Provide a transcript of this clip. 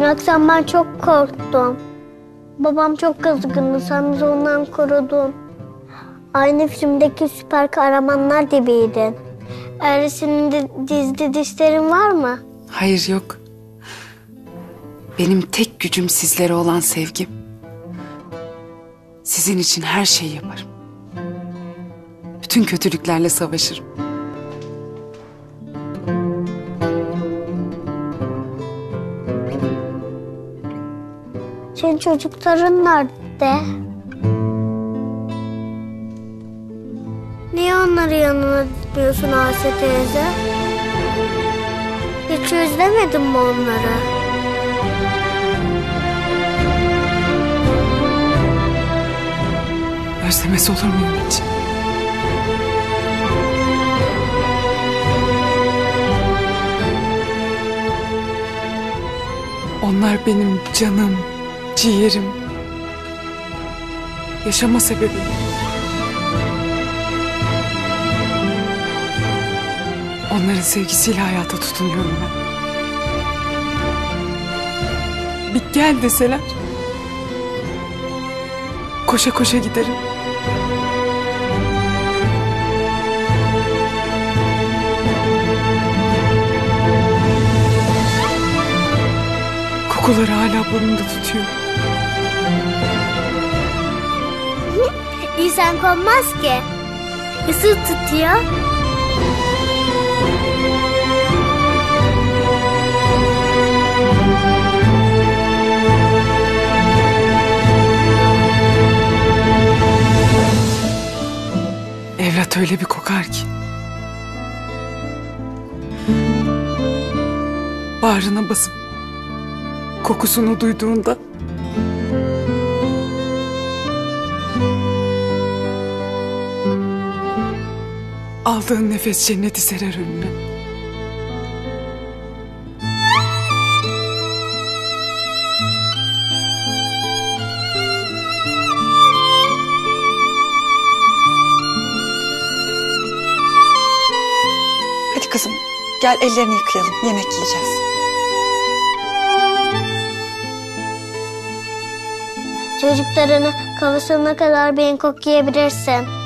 Baksan ben çok korktum. Babam çok kızgındı. Sen bizi ondan korudun. Aynı filmdeki süper kahramanlar gibiydin. Eğer senin de dizide dişlerin var mı? Hayır yok. Benim tek gücüm sizlere olan sevgim. Sizin için her şeyi yaparım. Bütün kötülüklerle savaşırım. Senin çocukların nerede? Niye onları yanına gitmiyorsun Ayşe teyze? Hiç özlemedin mi onları? Özlemez olur muyum hiç? Onlar benim canım, ciğerim. Yaşama sebebim. Onların sevgisiyle hayata tutunuyorum ben. Bir gel deseler. Koşa koşa giderim. Kokuları hala burnumda tutuyor. İnsan konmaz ki. Isır tutuyor. Evlat öyle bir kokar ki. Bağrına basıp kokusunu duyduğunda aldığın nefes cenneti serer önüne. Hadi kızım gel ellerini yıkayalım yemek yiyeceğiz. Çocuklarını kafasına kadar beni koklayabilirsin.